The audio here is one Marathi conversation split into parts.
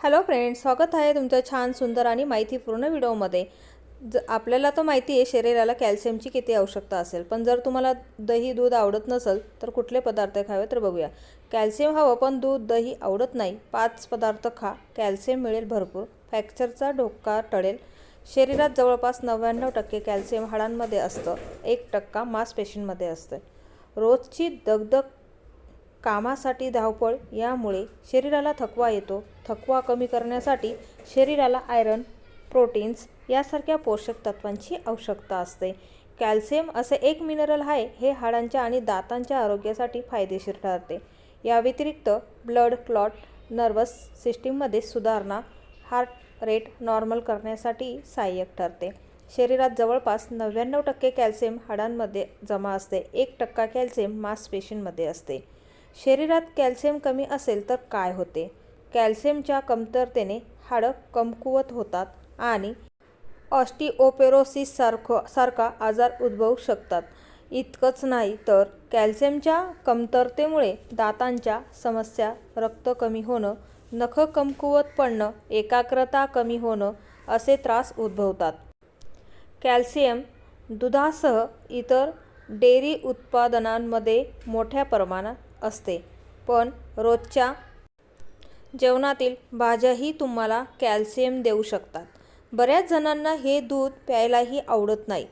हॅलो फ्रेंड्स स्वागत आहे तुमच्या छान सुंदर आणि माहितीपूर्ण व्हिडिओमध्ये. ज आपल्याला तर माहिती आहे शरीराला कॅल्शियमची किती आवश्यकता असेल. पण जर तुम्हाला दही दूध आवडत नसेल तर कुठले पदार्थ खावे तर बघूया. कॅल्शियम हवं पण दूध दही आवडत नाही. पाच पदार्थ खा. कॅल्शियम मिळेल भरपूर. फ्रॅक्चरचा धोका टळेल. शरीरात जवळपास नव्याण्णव टक्के कॅल्शियम हाडांमध्ये असतं. एक टक्का मांसपेशींमध्ये असतं रोजची दगदग कामासाठी धावपळ यामुळे शरीराला थकवा येतो. थकवा कमी करण्यासाठी शरीराला आयरन प्रोटीन्स यासारख्या पोषक तत्वांची आवश्यकता असते. कॅल्शियम असे एक मिनरल आहे हे हाडांच्या आणि दातांच्या आरोग्यासाठी फायदेशीर ठरते. या व्यतिरिक्त ब्लड क्लॉट नर्वस सिस्टीममध्ये सुधारणा हार्ट रेट नॉर्मल करण्यासाठी सहाय्यक ठरते. शरीरात जवळपास नव्याण्णव टक्के कॅल्शियम हाडांमध्ये जमा असते. एक टक्का कॅल्शियम मांसपेशींमध्ये असते. शरीरात कॅल्शियम कमी असेल तर काय होते? कॅल्शियमच्या कमतरतेने हाडं कमकुवत होतात आणि ऑस्टिओपेरोसिससारखं सारखा आजार उद्भवू शकतात. इतकंच नाही तर कॅल्शियमच्या कमतरतेमुळे दातांच्या समस्या रक्त कमी होणं नखं कमकुवत पडणं एकाग्रता कमी होणं असे त्रास उद्भवतात. कॅल्शियम दुधासह इतर डेअरी उत्पादनांमध्ये मोठ्या प्रमाणात असते. पण रोजच्या जेवणातील भाज्याही तुम्हाला कॅल्शियम देऊ शकतात. बऱ्याच जणांना हे दूध प्यायलाही आवडत नाही.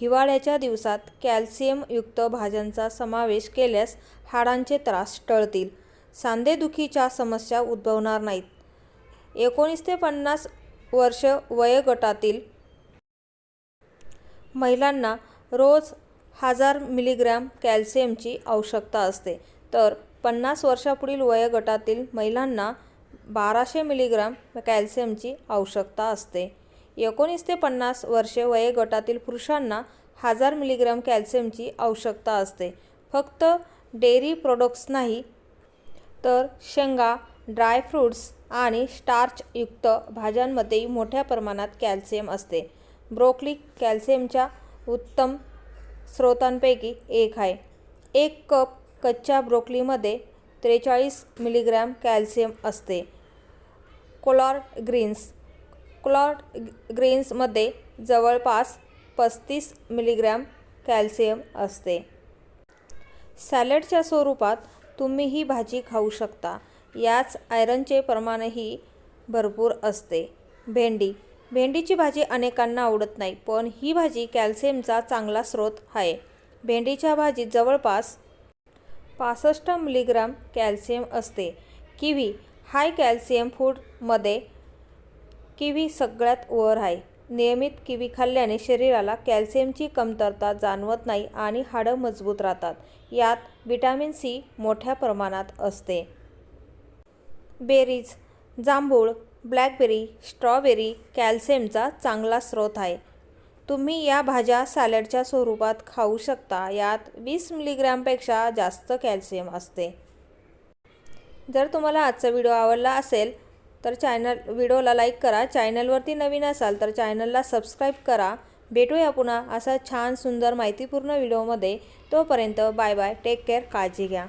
हिवाळ्याच्या दिवसात कॅल्शियमयुक्त भाज्यांचा समावेश केल्यास हाडांचे त्रास टळतील. सांधेदुखीच्या समस्या उद्भवणार नाहीत. एकोणीस ते पन्नास वर्ष वयोगटातील महिलांना रोज हजार मिलीग्रॅम कॅल्शियमची आवश्यकता असते. तर पन्नास वर्षापुढील वयोगटातील महिलांना बाराशे मिलीग्राम कॅल्शियमची आवश्यकता असते. एकोणीस ते पन्नास वर्षे वयोगटातील पुरुषांना हजार मिलीग्राम कॅल्शियमची आवश्यकता असते. फक्त डेअरी प्रोडक्ट्स नाही तर शेंगा ड्रायफ्रूट्स आणि स्टार्चयुक्त भाज्यांमध्येही मोठ्या प्रमाणात कॅल्शियम असते. ब्रोकली कॅल्शियमच्या उत्तम स्रोतांपैकी एक आहे. एक कप कच्च्या ब्रोकलीमध्ये त्रेचाळीस मिलीग्रॅम कॅल्शियम असते. कोलॉर्ड ग्रीन्स कोलॉर्ड ग्रीन्समध्ये जवळपास पस्तीस मिलीग्रॅम कॅल्शियम असते. सॅलडच्या स्वरूपात तुम्ही ही भाजी खाऊ शकता. याच आयरनचे प्रमाणही भरपूर असते. भेंडी भेंडीची भाजी अनेकांना आवडत नाही पण ही भाजी कॅल्शियमचा चांगला स्रोत आहे. भेंडीच्या भाजीत जवळपास पासष्ट मिलीग्राम कॅल्शियम असते. किवी हाय कॅल्शियम फूडमध्ये किवी सगळ्यात वर आहे. नियमित किवी खाल्ल्याने शरीराला कॅल्शियमची कमतरता जाणवत नाही आणि हाडं मजबूत राहतात. यात विटॅमिन सी मोठ्या प्रमाणात असते. बेरीज जांभूळ ब्लॅकबेरी स्ट्रॉबेरी कॅल्शियमचा चांगला स्रोत आहे. तुम्ही या भाज्या सॅलडच्या स्वरूपात खाऊ शकता. यात वीस मिलीग्रॅमपेक्षा जास्त कॅल्शियम असते. जर तुम्हाला आजचा व्हिडिओ आवडला असेल तर चॅनल व्हिडिओला लाईक करा. चॅनलवरती नवीन असाल तर चॅनलला सबस्क्राईब करा. भेटूया पुन्हा असा छान सुंदर माहितीपूर्ण व्हिडिओमध्ये. तोपर्यंत बाय बाय. Take care. काळजी घ्या.